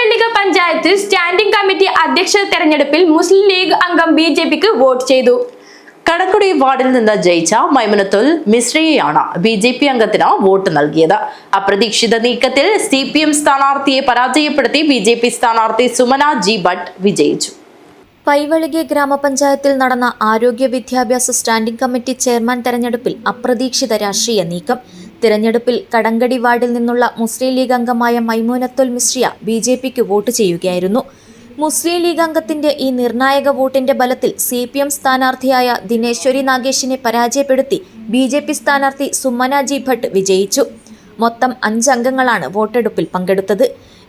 പൈവള്ളിക panchayat standing committee അധ്യക്ഷ തെരഞ്ഞെടുപ്പിൽ മുസ്ലിം ലീഗ് അംഗം ബി ജെ പിക്ക് വോട്ട് ചെയ്തു. കടക്കുടി വാർഡിൽ നിന്ന് ജയിച്ച മൈമുനത്തുൽ മിശ്രയെയാണ് ബി ജെ പി അംഗത്തിന് വോട്ട് നൽകിയത്. അപ്രതീക്ഷിത നീക്കത്തിൽ സി പി എം സ്ഥാനാർത്ഥിയെ പരാജയപ്പെടുത്തി ബി ജെ പി സ്ഥാനാർത്ഥി സുമന ജി ഭട്ട് വിജയിച്ചു. പൈവളികെ ഗ്രാമപഞ്ചായത്തിൽ നടന്ന ആരോഗ്യ വിദ്യാഭ്യാസ സ്റ്റാൻഡിംഗ് കമ്മിറ്റി ചെയർമാൻ തെരഞ്ഞെടുപ്പിൽ അപ്രതീക്ഷിത രാഷ്ട്രീയ നീക്കം. തിരഞ്ഞെടുപ്പിൽ കടങ്കടി വാർഡിൽ നിന്നുള്ള മുസ്ലിം ലീഗ് അംഗമായ മൈമൂനത്തുൽ മിശ്രിയ ബി ജെ പിക്ക് വോട്ട് ചെയ്യുകയായിരുന്നു. മുസ്ലിം ലീഗ് അംഗത്തിന്റെ ഈ നിർണായക വോട്ടിന്റെ ബലത്തിൽ സി പി എം സ്ഥാനാർത്ഥിയായ ദിനേശ്വരി നാഗേഷിനെ പരാജയപ്പെടുത്തി ബി ജെ പി സ്ഥാനാർത്ഥി സുമന ഭട്ട് വിജയിച്ചു. മൊത്തം അഞ്ചംഗങ്ങളാണ് വോട്ടെടുപ്പിൽ പങ്കെടുത്തത്.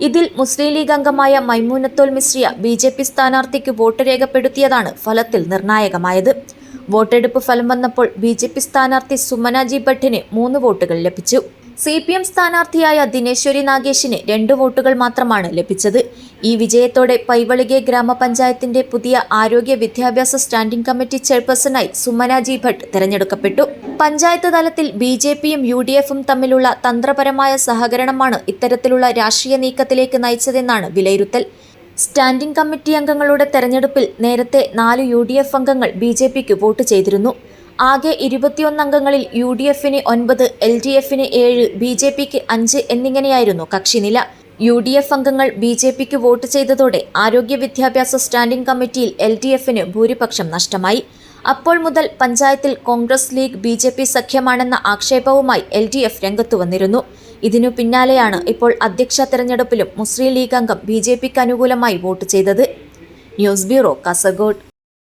ഇതിൽ മുസ്ലിം ലീഗ് അംഗമായ Maimoonathul Mishriya B J P സ്ഥാനാർത്ഥിക്ക് വോട്ട് രേഖപ്പെടുത്തിയതാണ് ഫലത്തിൽ നിർണായകമായത്. വോട്ടെടുപ്പ് ഫലം വന്നപ്പോൾ ബി ജെ പി സ്ഥാനാർത്ഥി സുമന ജി ഭട്ടിന് മൂന്ന് വോട്ടുകൾ ലഭിച്ചു. സി പി എം സ്ഥാനാർത്ഥിയായ ദിനേശ്വരി നാഗേഷിന് രണ്ട് വോട്ടുകൾ മാത്രമാണ് ലഭിച്ചത്. ഈ വിജയത്തോടെ പൈവളികെ ഗ്രാമപഞ്ചായത്തിന്റെ പുതിയ ആരോഗ്യ വിദ്യാഭ്യാസ സ്റ്റാൻഡിംഗ് കമ്മിറ്റി ചെയർപേഴ്സണായി സുമനാജി ഭട്ട് തെരഞ്ഞെടുക്കപ്പെട്ടു. പഞ്ചായത്ത് തലത്തിൽ ബി ജെ പിയും യു ഡി എഫും തമ്മിലുള്ള തന്ത്രപരമായ സഹകരണമാണ് ഇത്തരത്തിലുള്ള രാഷ്ട്രീയ നീക്കത്തിലേക്ക് നയിച്ചതെന്നാണ് വിലയിരുത്തൽ. സ്റ്റാൻഡിംഗ് കമ്മിറ്റി അംഗങ്ങളുടെ തെരഞ്ഞെടുപ്പിൽ നേരത്തെ നാല് യു ഡി എഫ് അംഗങ്ങൾ ബി ജെ പിക്ക് വോട്ട് ചെയ്തിരുന്നു. ആകെ ഇരുപത്തിയൊന്ന് അംഗങ്ങളിൽ യു ഡി എഫിന് ഒൻപത് എൽ ഡി എഫിന് ഏഴ് ബി ജെ പിക്ക് അഞ്ച് എന്നിങ്ങനെയായിരുന്നു കക്ഷിനില. യു ഡി എഫ് അംഗങ്ങൾ ബി ജെ പിക്ക് വോട്ട് ചെയ്തതോടെ ആരോഗ്യ വിദ്യാഭ്യാസ സ്റ്റാൻഡിംഗ് കമ്മിറ്റിയിൽ എൽ ഡി എഫിന് ഭൂരിപക്ഷം നഷ്ടമായി. അപ്പോൾ മുതൽ പഞ്ചായത്തിൽ Congress League B J P സഖ്യമാണെന്ന ആക്ഷേപവുമായി എൽ ഡി എഫ് രംഗത്തു വന്നിരുന്നു. ഇതിനു പിന്നാലെയാണ് ഇപ്പോൾ അധ്യക്ഷ തെരഞ്ഞെടുപ്പിലും മുസ്ലിം ലീഗ് അംഗം ബി ജെ പിക്ക് അനുകൂലമായി വോട്ട് ചെയ്തത്. News bureau Kasaragod.